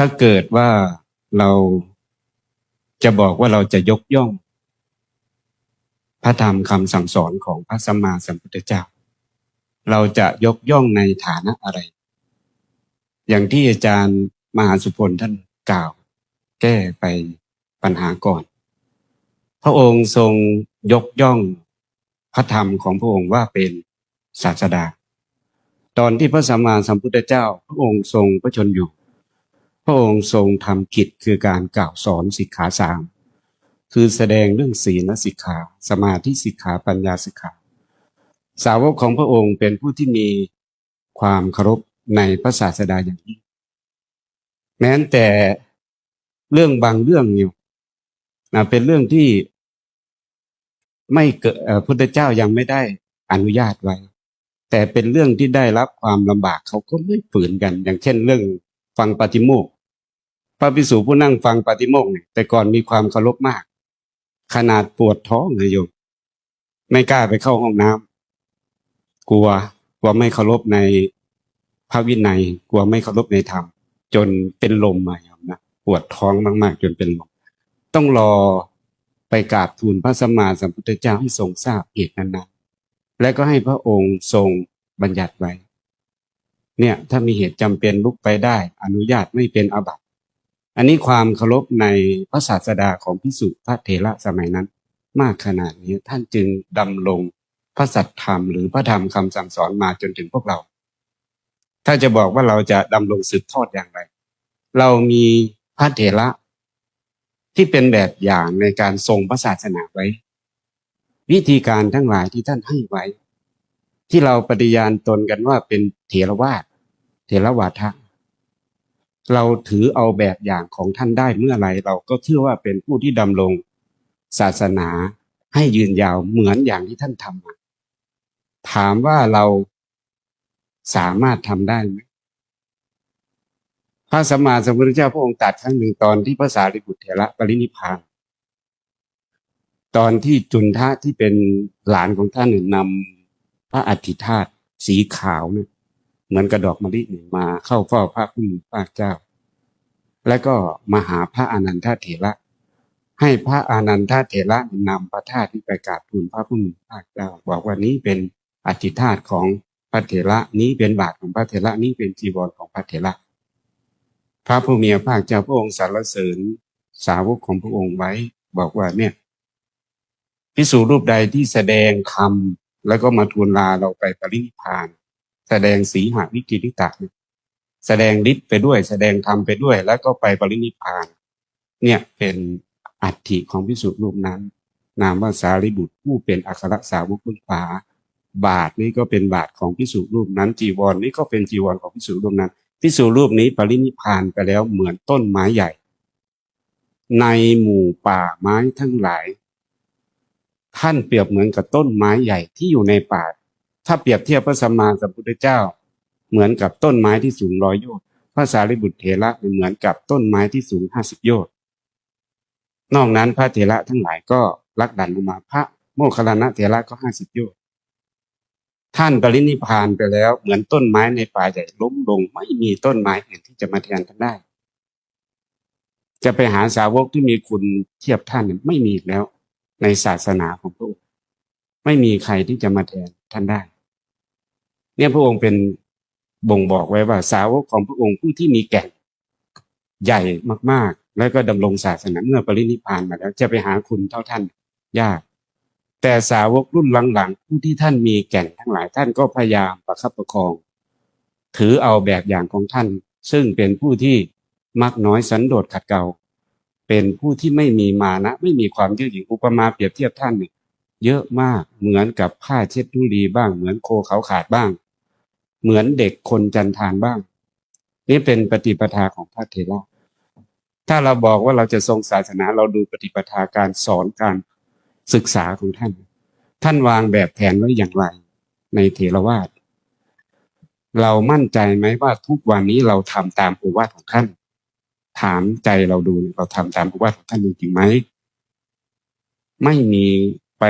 ถ้าเกิดว่าเราจะบอกว่าเราจะยกย่อง พระธรรมคำสั่งสอนของพระสัมมาสัมพุทธเจ้า เราจะยกย่องในฐานะอะไร อย่างที่อาจารย์มหาสุพลท่านกล่าว แก้ไปปัญหาก่อน พระองค์ทรงยกย่องพระธรรมของพระองค์ว่าเป็นศาสดา ตอนที่พระสัมมาสัมพุทธเจ้า พระองค์ทรงพระชนอยู่ ระองค์ทรงทำกิจคือการกล่าวสอนสิกขาสามคือแสดงเรื่องศีลสิกขา สมาธิสิกขาปัญญาสิกขา สาวกของพระองค์เป็นผู้ที่มีความเคารพในพระศาสดาอย่างยิ่งแม้แต่เรื่องบางเรื่องอยู่นะเป็นเรื่องที่ไม่เกิดพุทธเจ้ายังไม่ได้อนุญาตไว้ แต่เป็นเรื่องที่ได้รับความลำบากเขาก็ไม่ฝืนกัน อย่างเช่นเรื่องฟังปฏิโมกข์ พระภิกษุผู้นั่งฟังปฏิโมกข์เนี่ยแต่ก่อนมีความเคารพมาก ขนาดปวดท้องเลยโยมไม่กล้าไปเข้าห้องน้ำกลัวกลัวไม่เคารพในพระวินัย กลัวไม่เคารพในธรรม จนเป็นลมมาโยมนะปวดท้องมาก ๆ จนเป็นลมต้องรอไปกราบทูลพระสัมมาสัมพุทธเจ้าให้ทรงทราบเหตุนั้นๆและก็ให้พระองค์ทรงบัญญัติไว้ เนี่ย ถ้ามีเหตุจำเป็นลุกไปได้ อนุญาตไม่เป็นอาบัติ อันนี้ความเคารพในพระศาสดาของพิสุพระเถระสมัยนั้น มากขนาดนี้ท่านจึงดำรงพระสัทธรรมหรือพระธรรมคำสั่งสอนมาจนถึงพวกเรา ถ้าจะบอกว่าเราจะดำรงสืบทอดอย่างไร เรามีพระเถระที่เป็นแบบอย่างในการทรงพระศาสนาไว้ วิธีการทั้งหลายที่ท่านให้ไว้ ที่เราปฏิญาณตนกันว่าเป็นเถรวาทเถรวาทะ เราถือเอาแบบอย่างของท่านได้เมื่อไหรเราก็เชื่อว่าเป็นผู้ที่ดำรงศาสนาให้ยืนยาวเหมือนอย่างที่ท่านทำมาถามว่าเราสามารถทำได้ไหมพระสัมมาสัมพุทธเจ้าพระองค์ตรัดครั้งหนึ่งตอนที่พระสารีบุตรเถระปรินิพานตอนที่จุนทะที่เป็นหลานของท่านเนี่ยนำพระอัฐิธาตุสีขาวเนี่ย เหมือนกระดอกมะลิเนี่ยมาเข้าเฝ้าพระผู้มีพระเจ้า และก็มาหาพระอนันทเถระให้พระอนันทเถระนำพระธาตุที่ไปกราบทูลพระผู้มีพระเจ้าบอกว่านี้เป็นอธิธาตุของพระเถระนี้เป็นบาทของพระเถระนี้เป็นจีวรของพระเถระพระผู้มีพระเจ้าพระองค์สรรเสริญสาวกของพระองค์ไว้ บอกว่าเนี่ยพิสูรรูปใดที่แสดงธรรมแล้วก็มาทูลลาเราไปปรินิพาน แสดงสีหาวิกิริตะเนี่ยแสดงฤทธิ์ไปด้วย แสดงธรรมไปด้วย แล้วก็ไปปรินิพาน เนี่ยเป็นอัฐิของพิสุรูปนั้น นามว่าสารีบุตรผู้เป็นอัครสาวกบุญฟ้าบาทนี้ก็เป็นบาทของพิสุรูปนั้น จีวรนนี้ก็เป็นจีวรของพิสุรูปนั้นพิสุรูปนี้ปรินิพานไปแล้วเหมือนต้นไม้ใหญ่ ในหมู่ป่าไม้ทั้งหลาย ท่านเปรียบเหมือนกับต้นไม้ใหญ่ที่อยู่ในป่า ถ้าเปรียบเทียบพระสัมมาสัมพุทธเจ้า เหมือนกับต้นไม้ที่สูงร้อยโยชน์พระสารีบุตรเถระเหมือนกับต้นไม้ที่สูงห้าสิบโยชน์นอกนั้นพระเถระทั้งหลายก็ลักดันลงมาพระโมคคัลลานะเถระก็ห้าสิบโยชน์ท่านปรินิพานไปแล้ว เหมือนต้นไม้ในป่าใหญ่ล้มลงไม่มีต้นไม้อื่นที่จะมาแทนท่านได้ จะไปหาสาวกที่มีคุณเทียบท่านไม่มีแล้ว ในศาสนาของพระองค์ไม่มีใครที่จะมาแทนท่านได้ เนี่ยพระองค์เป็นบ่งบอกไว้ว่าสาวกของพระองค์ผู้ที่มีแก่นใหญ่มาก ๆ แล้วก็ดำรงศาสนาเมื่อปรินิพานมาแล้วจะไปหาคุณเท่าท่านยาก แต่สาวกรุ่นหลังๆผู้ที่ท่านมีแก่นทั้งหลายท่านก็พยายามประคับประคอง ถือเอาแบบอย่างของท่าน ซึ่งเป็นผู้ที่มักน้อยสันโดษขัดเกลาเป็นผู้ที่ไม่มีมานะ ไม่มีความยืดหยุ่นอุปมาเปรียบเทียบท่านเนี่ยเยอะมากเหมือนกับผ้าเช็ดทุลีบ้าง เหมือนโคเขาขาดบ้าง เหมือนเด็กคนจันทานบ้าง นี่เป็นปฏิปทาของพระเถระถ้าเราบอกว่าเราจะทรงศาสนาเราดูปฏิปทาการสอนการศึกษาของท่าน ท่านวางแบบแผนไว้อย่างไร ในเถรวาทเรามั่นใจไหมว่าทุกวันนี้เราทำตามโอวาทของท่าน ถามใจเราดูเราทำตามโอวาทของท่านจริงไหมไม่มีไป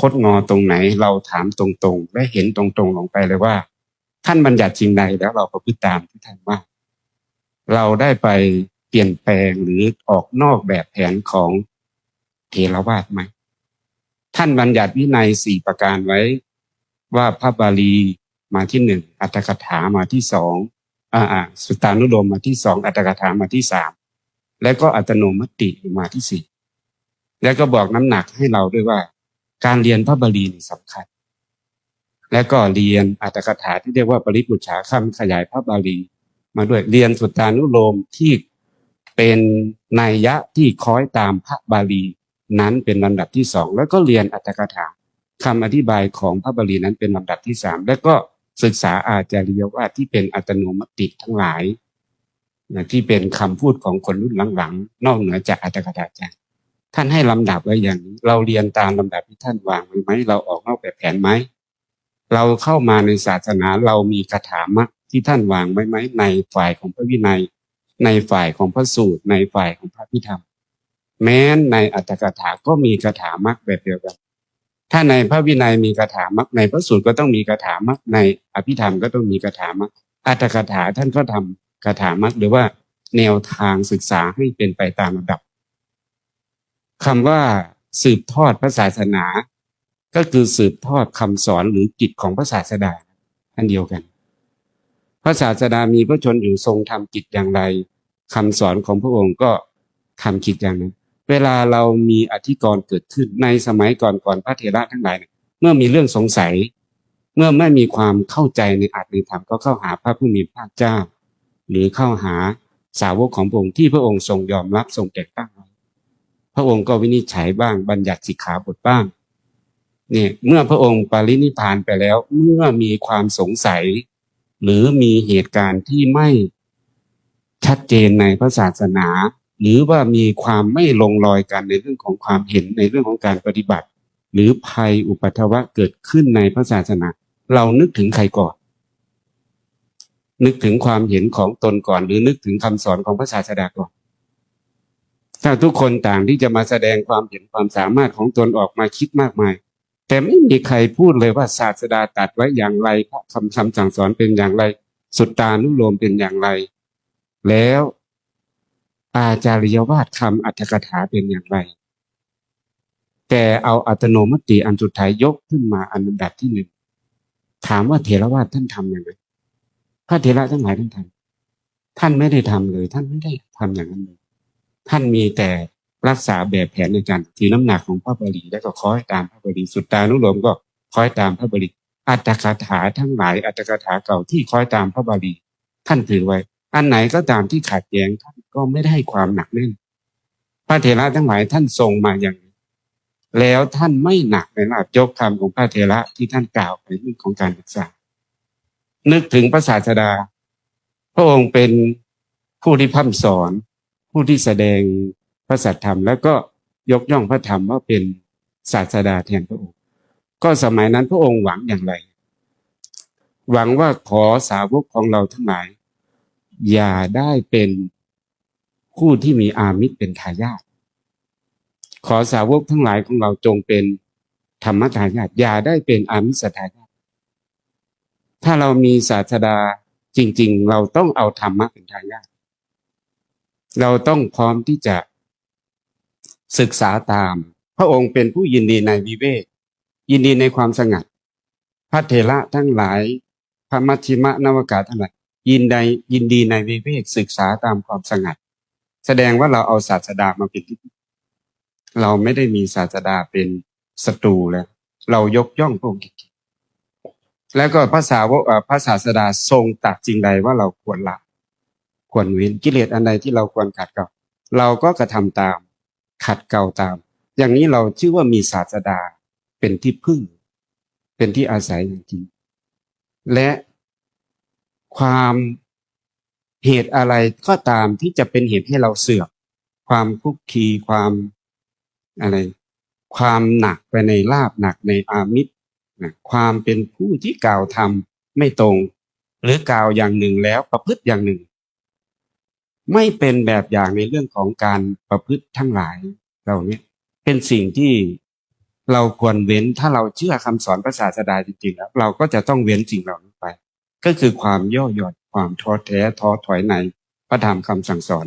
คดงอตรงไหน เราถามตรงๆ และเห็นตรงๆลงไปเลยว่า ท่านบัญญัติจริงใดแล้วเราประพฤติตามที่ท่านว่าเราได้ไปเปลี่ยนแปลงหรือออกนอกแบบแผนของเทรวาสไหมท่านบัญญัติวินัยสี่ประการไว้ ว่าพระบาลีมาที่หนึ่งอัตถกถามาที่สองอ่าอ่าสุตานุโลมมาที่สองอัตถกถามาที่สามแล้วก็อัตโนมติมาที่สี่แล้วก็บอกน้ำหนักให้เราด้วยว่า การเรียนพระบาลีนี่สำคัญ และก็เรียนอัตถกถาที่เรียกว่าปริปุจฉาคำขยายพระบาลี มาด้วยเรียนสุตตานุโลมที่เป็นนัยยะที่คล้อยตามพระบาลี นั้นเป็นลำดับที่สองแล้วก็เรียนอัตถกถาคำอธิบายของพระบาลีนั้นเป็นลำดับที่สามแล้วก็ศึกษาอาจาริยว่าที่เป็นอัตโนมติทั้งหลายนะที่เป็นคำพูดของคนรุ่นหลังๆ นอกเหนือจากอัตถกถาจารย์ท่านให้ลำดับไว้อย่างนี้ เราเรียนตามลำดับที่ท่านวางไว้ไหมเราออกนอกแบบแผนไหม เราเข้ามาในศาสนาเรามีคาถามะที่ท่านวางไว้ไหมในฝ่ายของพระวินัย ในฝ่ายของพระสูตร ในฝ่ายของพระพิธรรม แม้ในอัตถกถาก็มีคาถามะแบบเดียวกัน ถ้าในพระวินัยมีคาถามะในพระสูตรก็ต้องมีคาถามะในอภิธรรมก็ต้องมีคาถามะอัตถกถาท่านก็ทำคาถามะหรือว่าแนวทางศึกษาให้เป็นไปตามลำดับคำว่าสืบทอดพระศาสนา ก็คือสืบทอดคำสอนหรือกิจของพระศาสดาอันเดียวกัน พระศาสดามีพระชนอยู่ทรงทำกิจอย่างไรคำสอนของพระองค์ก็ทำกิจอย่างนั้น เวลาเรามีอธิกรณ์เกิดขึ้นในสมัยก่อนก่อนพระเถระทั้งหลายเนี่ยเมื่อมีเรื่องสงสัย เมื่อไม่มีความเข้าใจในอัตในธรรมก็เข้าหาพระผู้มีพระเจ้า หรือเข้าหาสาวกของพระองค์ที่พระองค์ทรงยอมรับทรงแต่งตั้งพระองค์ก็วินิจฉัยบ้างบัญญัติสิกขาบทบ้าง เนี่ยเมื่อพระองค์ปรินิพานไปแล้ว เมื่อมีความสงสัย หรือมีเหตุการณ์ที่ไม่ชัดเจนในพระศาสนา หรือว่ามีความไม่ลงรอยกันในเรื่องของความเห็นในเรื่องของการปฏิบัติ หรือภัยอุปัทวะเกิดขึ้นในพระศาสนา เรานึกถึงใครก่อน นึกถึงความเห็นของตนก่อน หรือนึกถึงคำสอนของพระศาสดาก่อนถ้าทุกคนต่างที่จะมาแสดงความเห็นความสามารถของตนออกมาคิดมากมาย แต่ไม่มีใครพูดเลยว่าศาสดาตัดไว้อย่างไรพระคำคำสั่งสอนเป็นอย่างไร สุตตานุโลมเป็นอย่างไร แล้วอาจาริยวาทคำอัตถกถาเป็นอย่างไร แต่เอาอัตโนมติอันสุดท้ายยกขึ้นมาอันดับที่หนึ่งถามว่าเถรวาทท่านทำอย่างไรพระเถระทั้งหลายท่านทำท่านไม่ได้ทำเลย ท่านไม่ได้ทำอย่างนั้นเลยท่านมีแต่ รักษาแบบแผนในการถือน้ำหนักของพระบริแล้วก็คอยตามพระบริสุตตานุโลมก็คอยตามพระบริอัตถกถาทั้งหลายอัตถกถาเก่าที่คอยตามพระบาลีท่านถือไว้ อันไหนก็ตามที่ขัดแย้งท่านก็ไม่ได้ให้ความหนักแน่นพระเถระทั้งหลายท่านทรงมาอย่างนี้แล้วท่านไม่หนักในระดับยกคำของพระเถระที่ท่านกล่าวในเรื่องของการศึกษา นึกถึงพระศาสดา พระองค์เป็นผู้ที่พัฒสอน ผู้ที่แสดง ระสัทธรรม แล้วก็ยกย่องพระธรรมว่าเป็นศาสดาแทนพระองค์ ก็สมัยนั้นพระองค์หวังอย่างไร หวังว่าขอสาวกของเราทั้งหลาย อย่าได้เป็นผู้ที่มีอามิตรเป็นทายาทขอสาวกทั้งหลายของเราจงเป็นธรรมทายาทอย่าได้เป็นอามิสทายาทถ้าเรามีศาสดาจริง ๆ เราต้องเอาธรรมะเป็นทายาทเราต้องพร้อมที่จะ ศึกษาตาม พระองค์เป็นผู้ยินดีในวิเวก ยินดีในความสงัด พระเถระทั้งหลาย พระมัชชิมะนวากาทั้งหลายยินใดยินดีในวิเวกศึกษาตามความสงัด แสดงว่าเราเอาศาสดามาเป็นที่เราไม่ได้มีศาสดาเป็นศัตรูแล้ว เรายกย่องพระองค์แล้วก็ภาษาวกเอ่อพระศาสดาทรงตรัดจริงใดว่าเราควรละ ควรเว้นกิเลสอันใดที่เราควรขัดเกลาเราก็กระทำตาม ขัดเกลาตาม อย่างนี้เราชื่อว่ามีศาสดาเป็นที่พึ่ง เป็นที่อาศัยจริง และความเหตุอะไรก็ตามที่จะเป็นเหตุให้เราเสื่อมความคุกคีความอะไร ความหนักไปในลาบหนักในอามิตรนะความเป็นผู้ที่กล่าวทำไม่ตรง หรือกล่าวอย่างหนึ่งแล้วประพฤติอย่างหนึ่ง ไม่เป็นแบบอย่างในเรื่องของการประพฤติทั้งหลายเราเนี่ยเป็นสิ่งที่เราควรเว้นถ้าเราเชื่อคำสอนพระศาสดาจริงๆแล้วเราก็จะต้องเว้นสิ่งเหล่านี้ไป ก็คือความย่อหย่อนความท้อแท้ท้อถอยในพระธรรมคำสั่งสอน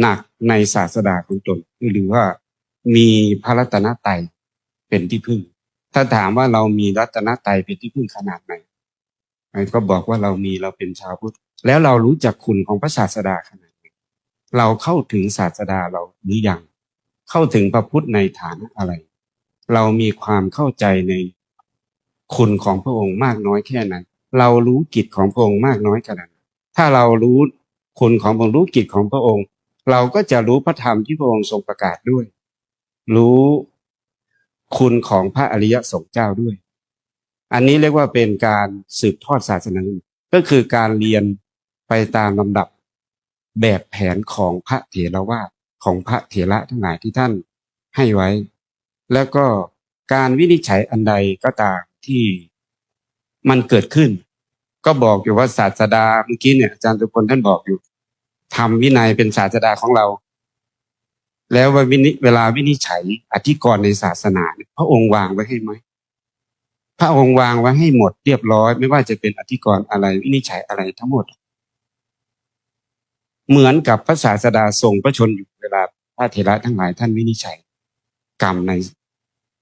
หนักในศาสดาของตนหรือว่ามีพระรัตนตรัยเป็นที่พึ่ง ถ้าถามว่าเรามีรัตนตรัยเป็นที่พึ่งขนาดไหนก็บอกว่าเรามีเราเป็นชาวพุทธแล้วเรารู้จักคุณของพระศาสดาขนาดไหน เราเข้าถึงศาสดาเราหรือยังเข้าถึงพระพุทธในฐานะอะไร เรามีความเข้าใจในคุณของพระองค์มากน้อยแค่ไหนเรารู้กิจของพระองค์มากน้อยขนาดไหนถ้าเรารู้คุณของพระองค์รู้กิจของพระองค์ เราก็จะรู้พระธรรมที่พระองค์ทรงประกาศด้วย รู้คุณของพระอริยสงฆ์เจ้าด้วย อันนี้เรียกว่าเป็นการสืบทอดศาสนาก็คือการเรียนไปตามลำดับ แบบแผนของพระเถรวาทของพระเถระทั้งหลายที่ท่านให้ไว้ แล้วก็การวินิจฉัยอันใดก็ตามที่มันเกิดขึ้น ก็บอกอยู่ว่าศาสดาเมื่อกี้เนี่ยอาจารย์ทุกคนท่านบอกอยู่ทำวินัยเป็นศาสดาของเรา แล้วว่าวินิเวลาวินิจฉัยอธิกรณ์ในศาสนาพระองค์วางไว้ให้ไหมพระองค์วางไว้ให้หมดเรียบร้อย ไม่ว่าจะเป็นอธิกรณ์อะไรวินิจฉัยอะไรทั้งหมด เหมือนกับพระศาสดาทรงพระชนอยู่เวลาพระเถระทั้งหลายท่านวินิจฉัย กรรมใน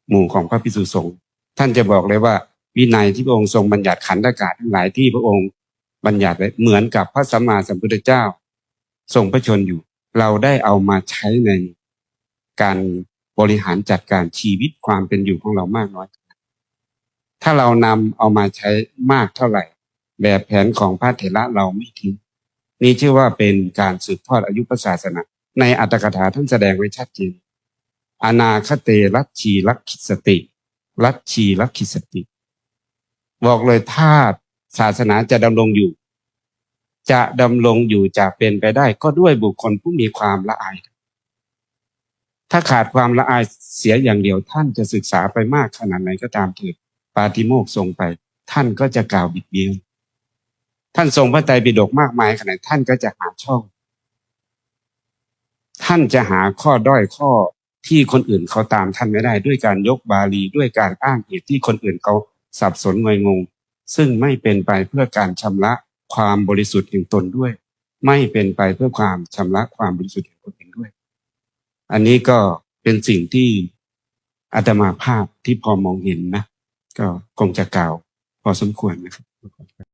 หมู่ของพระพิสุสงฆ์ท่านจะบอกเลยว่า วินัยที่พระองค์ทรงบัญญัติขันธ์อากาศทั้งหลายที่พระองค์บัญญัติไว้เหมือนกับพระสัมมาสัมพุทธเจ้า ทรงพระชนอยู่ เราได้เอามาใช้ในการบริหารจัดการชีวิตความเป็นอยู่ของเรามากน้อย ถ้าเรานำเอามาใช้มากเท่าไหร่ แบบแผนของพระเถระเราไม่ทิ้ง นี่ชื่อว่าเป็นการสืบทอดอายุพระศาสนา ในอัตถกถาท่านแสดงไว้ชัดเจนอนาคเตรัชชีรักขิสติรัชชีรักขิสติ บอกเลยถ้าศาสนาจะดำรงอยู่ จะดำรงอยู่จะเป็นไปได้ก็ด้วยบุคคลผู้มีความละอาย ถ้าขาดความละอายเสียอย่างเดียวท่านจะศึกษาไปมากขนาดไหนก็ตามเถิดปาติโมกทรงไป ท่านก็จะกล่าวบิดเบี้ยน ท่านทรงพระไตรปิฎกมากมายขนาดท่านก็จะหาช่อง ท่านจะหาข้อด้อยข้อที่คนอื่นเขาตามท่านไม่ได้ด้วยการยกบาลีด้วยการอ้างเหตุที่คนอื่นเขาสับสนงวยงง ซึ่งไม่เป็นไปเพื่อการชำระความบริสุทธิ์แห่งตนด้วย ไม่เป็นไปเพื่อความชำระความบริสุทธิ์แห่งตนเองด้วย อันนี้ก็เป็นสิ่งที่อาตมาภาพที่พอมองเห็นนะ ก็คงจะกล่าวพอสมควรนะครับ